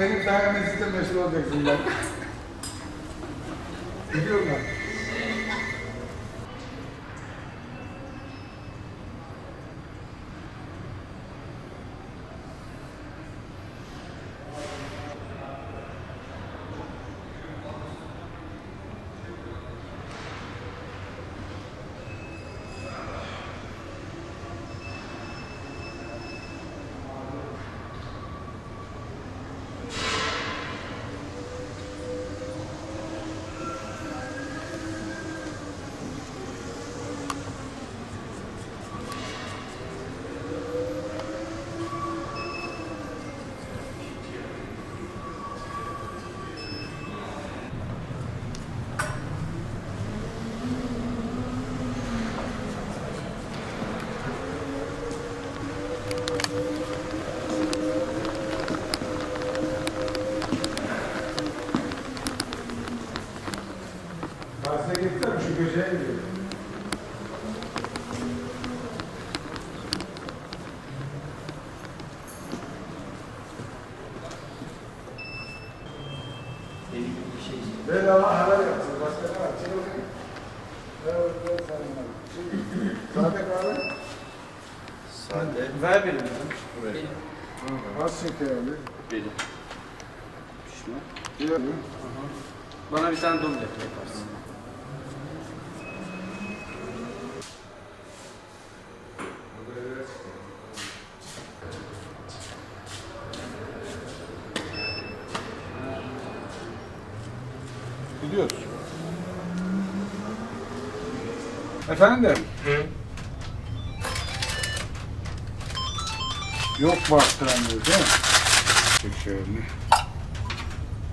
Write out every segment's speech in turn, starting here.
benim dayanmazlıkla meşhur olacaksın ben. Biliyorum ben. Bahse gitsem şu köşeye gidiyor. Bedava haber yapsın. Başka ne var? Çek bakayım. Evet, evet, sayın Sade kahve. Sade. Ver benim. Buraya. Az şeker abi. Benim. Mu? Bana bir tane domuz yaparsın. Gidiyoruz. Efendim? Yok bastıramıyoruz değil mi? Şekerli.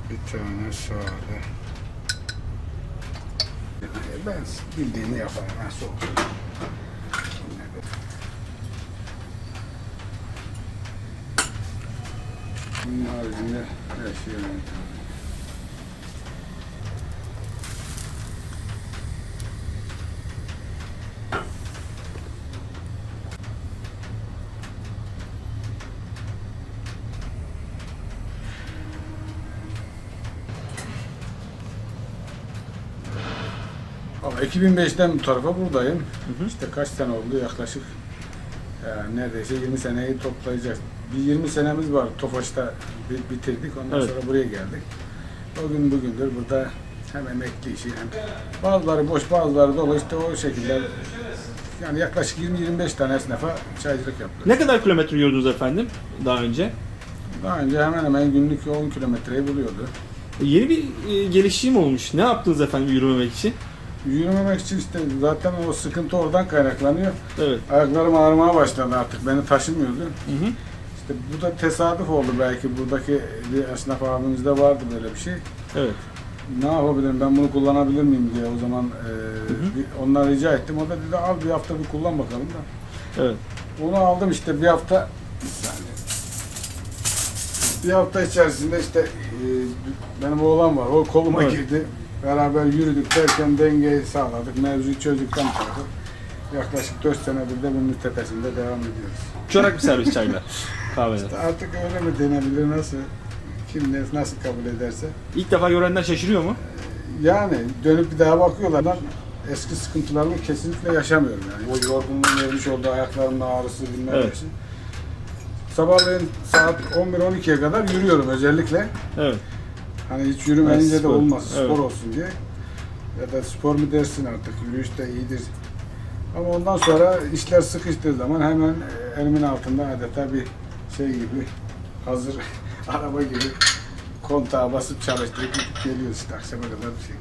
Bir tane sade. Ben bildiğini yaparım. Nasıl olur? Bunun haricinde her şey önemli. Ama 2005'ten bu tarafa buradayım. İşte kaç sene oldu yaklaşık yani neredeyse 20 seneyi toplayacağız. Bir 20 senemiz var Tofaş'ta bi- bitirdik. Ondan Evet. sonra buraya geldik. O gün bugündür burada hem emekli işi hem bazıları boş bazıları dolu işte o şekilde yani yaklaşık 20-25 tane esnafa çaycılık yaptık. Ne kadar kilometre yürüdünüz efendim daha önce? Daha önce hemen hemen günlük 10 kilometreyi buluyordu. Yeni bir e, gelişim olmuş. Ne yaptınız efendim yürümemek için? Yürümemek için işte zaten o sıkıntı oradan kaynaklanıyor. Evet. Ayaklarım ağrımaya başladı artık beni taşımıyordu. Hı hı. İşte bu da tesadüf oldu belki buradaki bir esnaf abimizde vardı böyle bir şey. Evet. Ne yapabilirim ben bunu kullanabilir miyim diye o zaman e, hı. bir, ondan rica ettim. O da dedi al bir hafta bir kullan bakalım da. Evet. Onu aldım işte bir hafta saniye. Bir hafta içerisinde işte e, benim oğlan var o koluma Evet. girdi. Beraber yürüdük derken dengeyi sağladık. Mevzuyu çözdükten sonra yaklaşık 4 senedir de bunun tepesinde devam ediyoruz. Çorak bir servis çaylar. Kahveler. Artık öyle mi denebilir nasıl? Kim ne, nasıl kabul ederse. İlk defa görenler şaşırıyor mu? Yani dönüp bir daha bakıyorlar. Ben eski sıkıntılarımı kesinlikle yaşamıyorum yani. O yorgunluğun vermiş olduğu ayaklarımın ağrısı bilmem Evet. nesi. Sabahleyin saat 11-12'ye kadar yürüyorum özellikle. Evet. Hani hiç yürümeyince Evet, de spor. olmaz. Evet. Spor olsun diye. Ya da spor mu dersin artık yürüyüş de iyidir. Ama ondan sonra işler sıkıştığı zaman hemen e, elimin altında adeta bir şey gibi hazır araba gibi kontağa basıp çalıştırıp gidip geliyoruz işte akşama kadar bir şey.